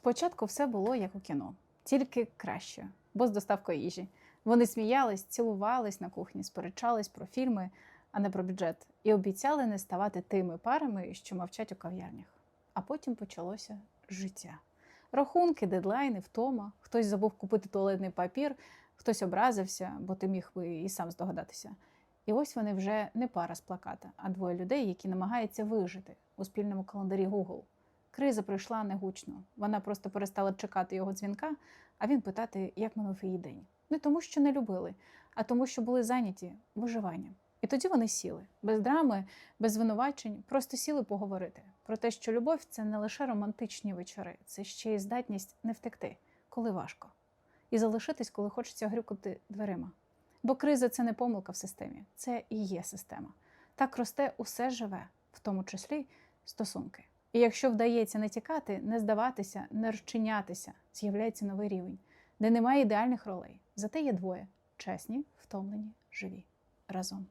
Спочатку все було як у кіно, тільки краще, бо з доставкою їжі. Вони сміялись, цілувались на кухні, сперечались про фільми, а не про бюджет, і обіцяли не ставати тими парами, що мовчать у кав'ярнях. А потім почалося життя. Рахунки, дедлайни, втома. Хтось забув купити туалетний папір, хтось образився, бо ти міг би і сам здогадатися. І ось вони вже не пара з плаката, а двоє людей, які намагаються вижити у спільному календарі Google. Криза прийшла негучно. Вона просто перестала чекати його дзвінка, а він питати, як минув її день. Не тому, що не любили, а тому, що були зайняті виживанням. І тоді вони сіли без драми, без звинувачень, просто сіли поговорити про те, що любов це не лише романтичні вечори, це ще й здатність не втекти, коли важко, і залишитись, коли хочеться грюкати дверима. Бо криза це не помилка в системі, це і є система. Так росте усе живе, в тому числі стосунки. І якщо вдається не тікати, не здаватися, не розчинятися, з'являється новий рівень, де немає ідеальних ролей. Зате є двоє чесні, втомлені, живі разом.